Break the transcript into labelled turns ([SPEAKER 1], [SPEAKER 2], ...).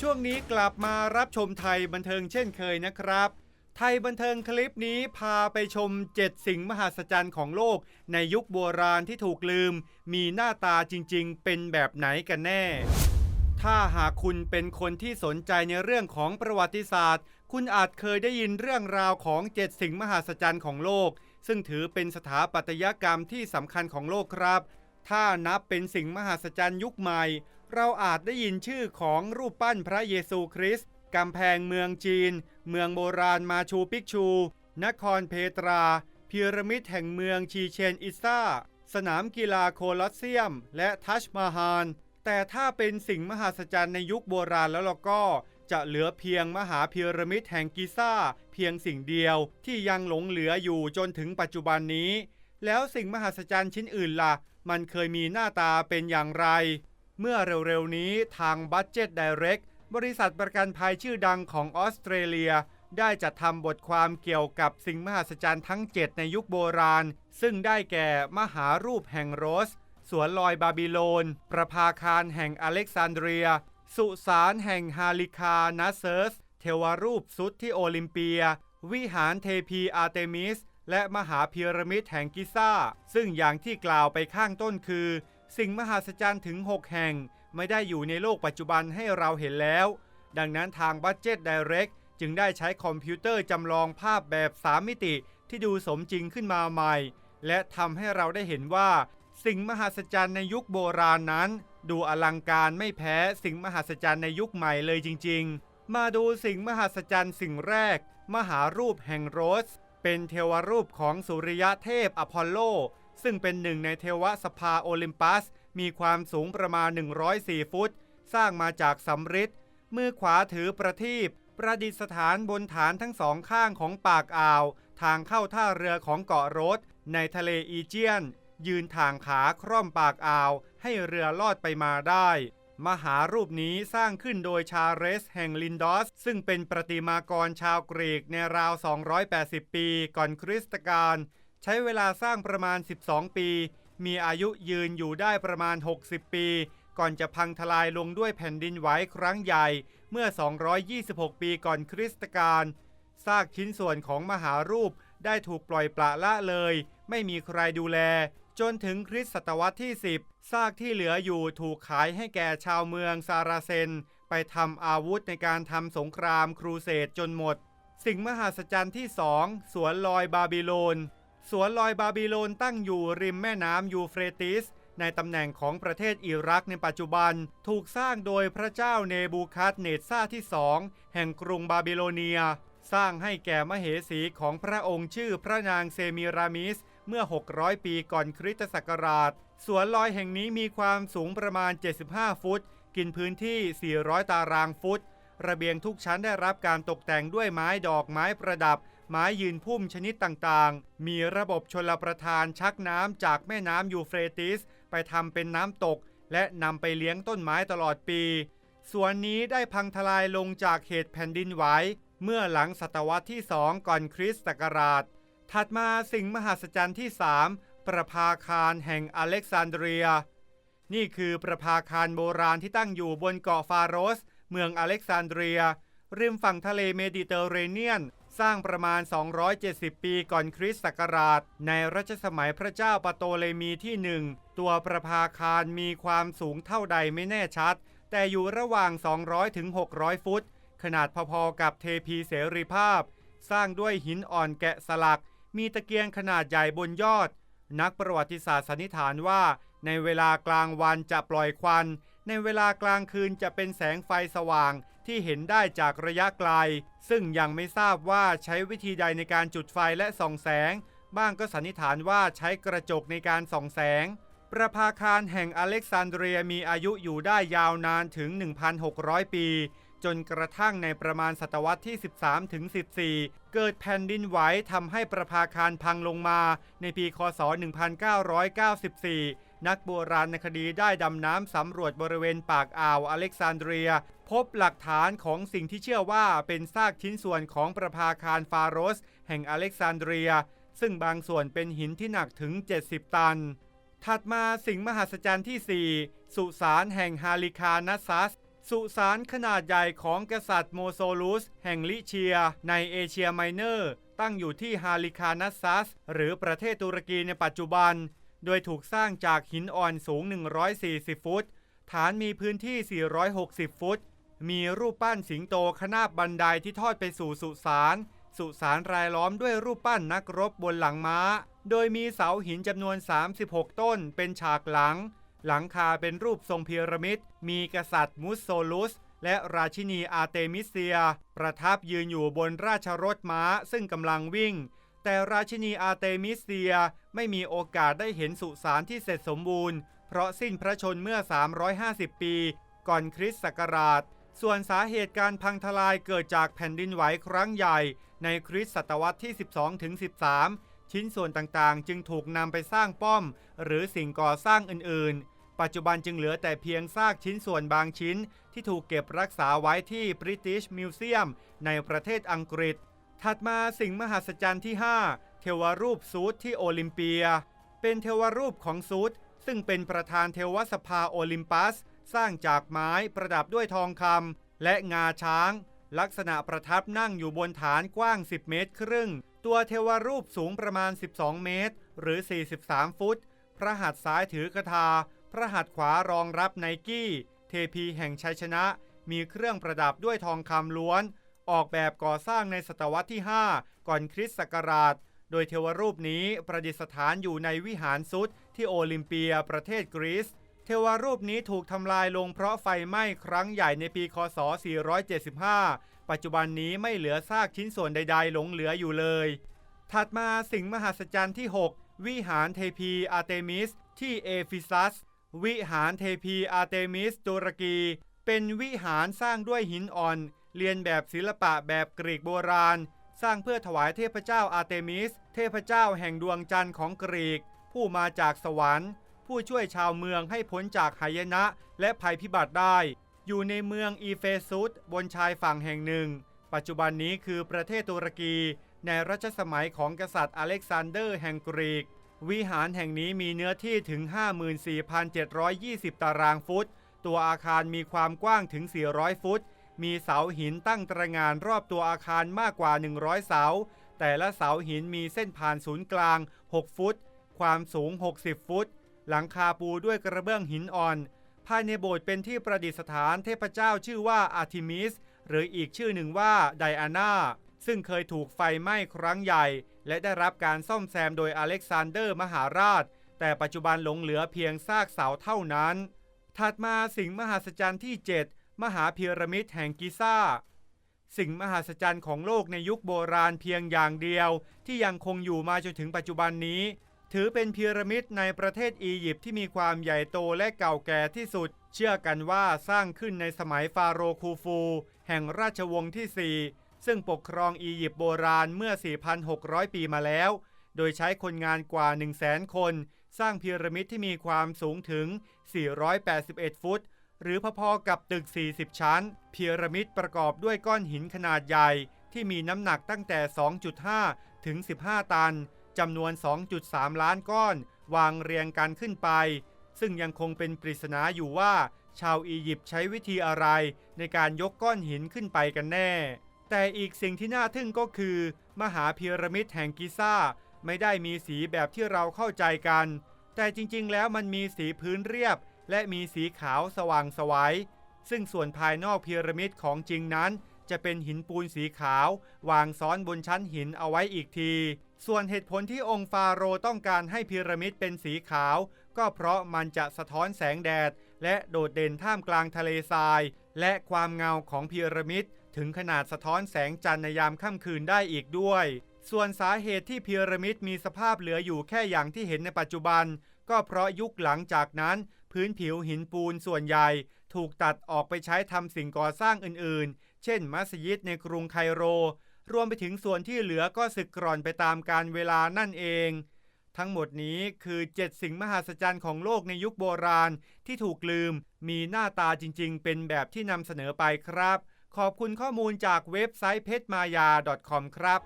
[SPEAKER 1] ช่วงนี้กลับมารับชมไทยบันเทิงเช่นเคยนะครับ ไทยบันเทิงคลิปนี้พาไปชม 7 สิ่งมหัศจรรย์ของโลก ในยุคโบราณที่ถูกลืม มีหน้าตาจริงๆ เป็นแบบไหนกันแน่ ถ้าหากคุณเป็นคนที่สนใจในเรื่องของประวัติศาสตร์ คุณอาจเคยได้ยินเรื่องราวของ 7 สิ่งมหัศจรรย์ของโลก ซึ่งถือเป็นสถาปัตยกรรมที่สำคัญของโลกครับ ถ้านับเป็นสิ่งมหัศจรรย์ยุคใหม่ เราอาจได้ยินชื่อของรูปปั้นพระเยซูคริสต์กำแพงเมืองจีน เมืองโบราณมาชูปิกชู นครเพตรา พีระมิดแห่งเมืองชีเชนอิซ่า สนามกีฬาโคลอสเซียม และทัชมาฮานแต่ถ้าเป็นสิ่งมหัศจรรย์ในยุคโบราณแล้วเราก็จะเหลือเพียงมหาพีระมิดแห่งกิซ่า เพียงสิ่งเดียวที่ยังหลงเหลืออยู่จนถึงปัจจุบันนี้ แล้วสิ่งมหัศจรรย์ชิ้นอื่นล่ะ มันเคยมีหน้าตาเป็นอย่างไร เมื่อเร็วๆนี้ทาง Budget Direct บริษัทประกันภัยชื่อดังของออสเตรเลีย ได้จัดทำบทความเกี่ยวกับสิ่งมหัศจรรย์ทั้ง 7 ในยุคโบราณ ซึ่งได้แก่มหารูปแห่งโรส สวนลอยบาบิโลน ประภาคารแห่งอเล็กซานเดรีย สุสานแห่งฮาลิคานาเซิร์ส เทวรูปสุดที่โอลิมเปีย วิหารเทพีอาร์เตมิส และมหาพีระมิดแห่งกิซ่า ซึ่งอย่างที่กล่าวไปข้างต้นคือ สิ่งมหัศจรรย์ถึง 6 แห่งไม่ได้อยู่ในโลกปัจจุบันให้เราเห็นแล้ว ดังนั้นทาง Budget Direct จึงได้ใช้คอมพิวเตอร์จำลองภาพแบบ 3 มิติที่ดูสมจริงขึ้นมาใหม่ และทำให้เราได้เห็นว่า สิ่งมหัศจรรย์ในยุคโบราณนั้น ดูอลังการไม่แพ้สิ่งมหัศจรรย์ในยุคใหม่เลยจริง ๆ มาดูสิ่งมหัศจรรย์สิ่งแรก มหารูปแห่งโรส เป็นเทวรูปของสุริยะเทพอพอลโล ซึ่งเป็นหนึ่งในเทวสภาโอลิมปัส มีความสูงประมาณ 104 ฟุต สร้างมาจากสำริดมือขวาถือประทีปประดิษฐานบนฐานทั้งสองข้างของปากอ่าว ทางเข้าท่าเรือของเกาะโรสในทะเลอีเจียน ยืนทางขาคร่อมปากอ่าว ให้เรือลอดไปมาได้ มหารูปนี้สร้างขึ้นโดยชาเรสแห่งลินดอส ซึ่งเป็นประติมากรชาวกรีกในราว 280 ปีก่อนคริสตกาล ใช้เวลาสร้างประมาณ 12 ปี มีอายุยืนอยู่ได้ประมาณ 60 ปี ก่อนจะพังทลายลงด้วยแผ่นดินไหวครั้งใหญ่เมื่อ 226 ปีก่อนคริสตกาลซากชิ้นส่วนของมหารูปได้ถูกปล่อยปละละเลย ไม่มีใครดูแล จนถึงคริสตศตวรรษที่ 10 ซากที่เหลืออยู่ถูกขายให้แก่ชาวเมืองซาราเซน ไปทำอาวุธในการทำสงครามครูเสดจนหมด สิ่งมหัศจรรย์ที่สองสวนลอยบาบิโลน สวนลอยบาบิโลนตั้งอยู่ริมแม่น้ำยูเฟรติส ในตำแหน่งของประเทศอิรักในปัจจุบัน ถูกสร้างโดยพระเจ้าเนบูคัดเนตซาที่สองแห่งกรุงบาบิโลเนีย สร้างให้แก่มเหสีของพระองค์ชื่อพระนางเซมิรามิส เมื่อ 600 ปีก่อนคริสตศักราช สวนลอยแห่งนี้มีความสูงประมาณ 75 ฟุต กินพื้นที่ 400 ตารางฟุต ระเบียงทุกชั้นได้รับการตกแต่งด้วยไม้ดอกไม้ประดับ ไม้ยืนพุ่มชนิดต่างๆ มีระบบชลประทานชักน้ำจากแม่น้ำยูเฟรติส ไปทำเป็นน้ำตก และนำไปเลี้ยงต้นไม้ตลอดปี สวนนี้ได้พังทลายลงจากเหตุแผ่นดินไหวเมื่อหลังศตวรรษที่2ก่อนคริสต์ศักราช ถัดมาสิ่งมหัศจรรย์ที่ 3 ประภาคารแห่งอเล็กซานเดรีย นี่คือประภาคารโบราณที่ตั้งอยู่บนเกาะฟาโรส เมืองอเล็กซานเดรีย ริมฝั่งทะเลเมดิเตอร์เรเนียน สร้างประมาณ 270 ปีก่อนคริสต์ศักราช ในรัชสมัยพระเจ้าปโตเลมีที่หนึ่งตัวประภาคารมีความสูงเท่าใดไม่แน่ชัด แต่อยู่ระหว่าง 200 ถึง 600 ฟุต ขนาดพอๆกับเทพีเสรีภาพ สร้างด้วยหินอ่อนแกะสลัก มีตะเกียงขนาดใหญ่บนยอด นักประวัติศาสตร์สันนิษฐานว่า ในเวลากลางวันจะปล่อยควัน ในเวลากลางคืนจะเป็นแสงไฟสว่างที่เห็นได้จากระยะไกล ซึ่งยังไม่ทราบว่าใช้วิธีใดในการจุดไฟและส่องแสง บ้างก็สันนิษฐานว่าใช้กระจกในการส่องแสง ประภาคารแห่งอเล็กซานเดรียมีอายุอยู่ได้ยาวนานถึง 1,600 ปี จนกระทั่งในประมาณศตวรรษที่ 13ถึง14 เกิดแผ่นดินไหวทำให้ประภาคารพังลงมา ในปี คศ 1994 นักโบราณคดีได้ดำน้ำสำรวจบริเวณปากอ่าวอเล็กซานเดรีย พบหลักฐานของสิ่งที่เชื่อว่าเป็นซากชิ้นส่วนของประภาคารฟาโรส แห่งอเล็กซานเดรีย ซึ่งบางส่วนเป็นหินที่หนักถึง 70 ตัน ถัดมาสิ่งมหัศจรรย์ที่ 4 สุสานแห่งฮาลิคานัสซัสสุสานขนาดใหญ่ของกษัตริย์โมโซลุส แห่งลิเชีย ในเอเชียไมเนอร์ ตั้งอยู่ที่ฮาลิคานัสซัส หรือประเทศตุรกีในปัจจุบัน โดยถูกสร้างจากหินอ่อนสูง 140 ฟุต ฐานมีพื้นที่ 460 ฟุต มีรูปปั้นสิงโตขนาบบันไดที่ทอดไปสู่สุสานสุสานรายล้อมด้วยรูปปั้นนักรบบนหลังม้า โดยมีเสาหินจำนวน 36 ต้นเป็นฉากหลัง หลังคาเป็นรูปทรงพีระมิด มีกษัตริย์มุสโซลุส และราชินีอาร์เตมิเซีย ประทับยืนอยู่บนราชรถม้าซึ่งกำลังวิ่ง แต่ราชินีอาเตมิเซียไม่มีโอกาสได้เห็นสุสานที่เสร็จสมบูรณ์ เพราะสิ้นพระชนเมื่อ 350 ปี ก่อนคริสต์ศักราช ส่วนสาเหตุการพังทลายเกิดจากแผ่นดินไหวครั้งใหญ่ ในคริสต์ศตวรรษที่ 12ถึง13 ชิ้นส่วนต่างๆ จึงถูกนำไปสร้างป้อม หรือสิ่งก่อสร้างอื่นๆ ปัจจุบันจึงเหลือแต่เพียงซากชิ้นส่วนบางชิ้น ที่ถูกเก็บรักษาไว้ที่ British Museum ในประเทศอังกฤษ ถัดมาสิ่งมหัศจรรย์ที่ 5 เทวรูปซูดที่โอลิมเปีย เป็นเทวรูปของซูดซึ่งเป็นประธานเทวสภาโอลิมปัส สร้างจากไม้ประดับด้วยทองคำและงาช้าง ลักษณะประทับนั่งอยู่บนฐานกว้าง 10 เมตรครึ่ง ตัวเทวรูปสูงประมาณ 12 เมตร หรือ 43 ฟุต พระหัตถ์ซ้ายถือกระทาพระหัตถ์ขวารองรับไนกี้ เทพีแห่งชัยชนะ มีเครื่องประดับด้วยทองคำล้วน ออกแบบก่อสร้างในศตวรรษที่ 5 ก่อนคริสต์ศักราช โดยเทวรูปนี้ประดิษฐานอยู่ในวิหารซุดที่โอลิมเปียประเทศกรีซเทวรูปนี้ถูกทำลายลงเพราะไฟไหม้ครั้งใหญ่ในปีคศ 475 ปัจจุบันนี้ไม่เหลือซากชิ้นส่วนใด ๆ หลงเหลืออยู่เลย ถัดมาสิ่งมหัศจรรย์ที่ 6 วิหารเทพีอาร์เตมิส ที่เอฟิซัส วิหารเทพีอาร์เตมิสตุรกี เป็นวิหารสร้างด้วยหินอ่อน เรียนแบบศิลปะแบบกรีกโบราณ สร้างเพื่อถวายเทพเจ้าอาร์เตมิส เทพเจ้าแห่งดวงจันทร์ของกรีก ผู้มาจากสวรรค์ ผู้ช่วยชาวเมืองให้พ้นจากหายนะและภัยพิบัติได้ อยู่ในเมืองอีเฟซุสบนชายฝั่งแห่งหนึ่ง ปัจจุบันนี้คือประเทศตุรกี ในรัชสมัยของกษัตริย์อเล็กซานเดอร์แห่งกรีก วิหารแห่งนี้มีเนื้อที่ถึง 54,720 ตารางฟุต ตัวอาคารมีความกว้างถึง 400 ฟุต มีเสาหินตั้งตระงานรอบตัวอาคารมากกว่า 100 เสา แต่ละเสาหินมีเส้นผ่านศูนย์กลาง 6 ฟุต ความสูง 60 ฟุต หลังคาปูด้วยกระเบื้องหินอ่อน ภายในโบสถ์เป็นที่ประดิษฐานเทพเจ้าชื่อว่าอาร์ทิมิส หรืออีกชื่อหนึ่งว่าไดอาน่า ซึ่งเคยถูกไฟไหม้ครั้งใหญ่ และได้รับการซ่อมแซมโดยอเล็กซานเดอร์มหาราช แต่ปัจจุบันหลงเหลือเพียงซากเสาเท่านั้น ถัดมาสิ่งมหัศจรรย์ที่ 7 มหาพีระมิดแห่งกิซ่า สิ่งมหัศจรรย์ของโลกในยุคโบราณเพียงอย่างเดียว ที่ยังคงอยู่มาจนถึงปัจจุบันนี้ ถือเป็นพีระมิดในประเทศอียิปต์ที่มีความใหญ่โตและเก่าแก่ที่สุด เชื่อกันว่าสร้างขึ้นในสมัยฟาโรห์คูฟู แห่งราชวงศ์ที่ 4 ซึ่งปกครองอียิปต์โบราณเมื่อ 4,600 ปีมาแล้ว โดยใช้คนงานกว่า 100,000 คน สร้างพีระมิดที่มีความสูงถึง 481 ฟุต หรือพอๆกับตึก 40 ชั้น พีระมิดประกอบด้วยก้อนหินขนาดใหญ่ ที่มีน้ำหนักตั้งแต่ 2.5 ถึง 15 ตันจำนวน 2.3 ล้านก้อน วางเรียงกันขึ้นไป ซึ่งยังคงเป็นปริศนาอยู่ว่า ชาวอียิปต์ใช้วิธีอะไรในการยกก้อนหินขึ้นไปกันแน่ แต่อีกสิ่งที่น่าทึ่งก็คือ มหาพีระมิดแห่งกิซ่า ไม่ได้มีสีแบบที่เราเข้าใจกัน แต่จริงๆ แล้วมันมีสีพื้นเรียบ และมีสีขาวสว่างสวัยซึ่งส่วนภายนอกพีระมิดของจริงนั้น จะเป็นหินปูนสีขาว วางซ้อนบนชั้นหินเอาไว้อีกที ส่วนเหตุผลที่องค์ฟาโรห์ต้องการให้พีระมิดเป็นสีขาว ก็เพราะมันจะสะท้อนแสงแดด และโดดเด่นท่ามกลางทะเลทราย และความเงาของพีระมิดถึงขนาดสะท้อนแสงจันทร์ในยามค่ำคืนได้อีกด้วย ส่วนสาเหตุที่พีระมิดมีสภาพเหลืออยู่แค่อย่างที่เห็นในปัจจุบัน ก็เพราะยุคหลังจากนั้น พื้นผิวหินปูนส่วนใหญ่ถูกตัดออกไปใช้ทำสิ่งก่อสร้างอื่นๆ เช่นมัสยิดในกรุงไคโร รวมไปถึงส่วนที่เหลือก็สึกกร่อนไปตามการเวลานั่นเอง ทั้งหมดนี้คือ 7 สิ่งมหัศจรรย์ของโลกในยุคโบราณที่ถูกลืม มีหน้าตาจริงๆ เป็นแบบที่นำเสนอไปครับ ขอบคุณข้อมูลจากเว็บไซต์เพชรมายา .com ครับ